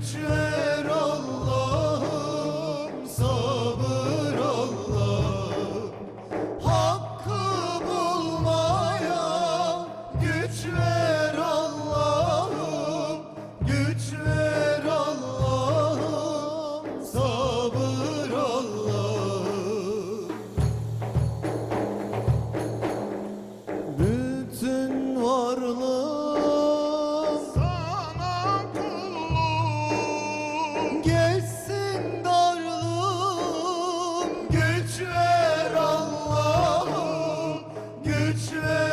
future. 是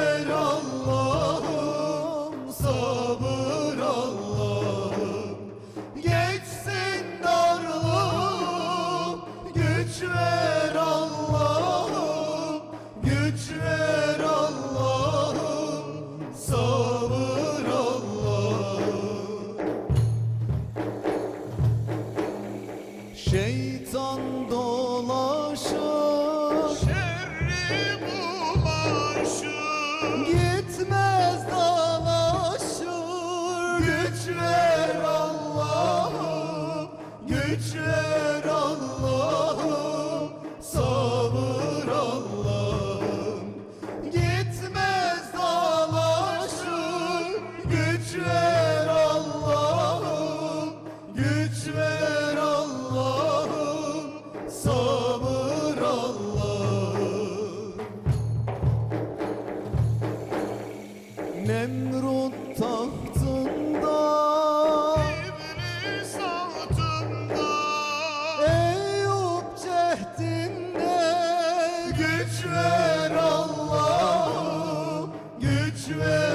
güç ver Allah'ım, güç ver Allah'ım. church.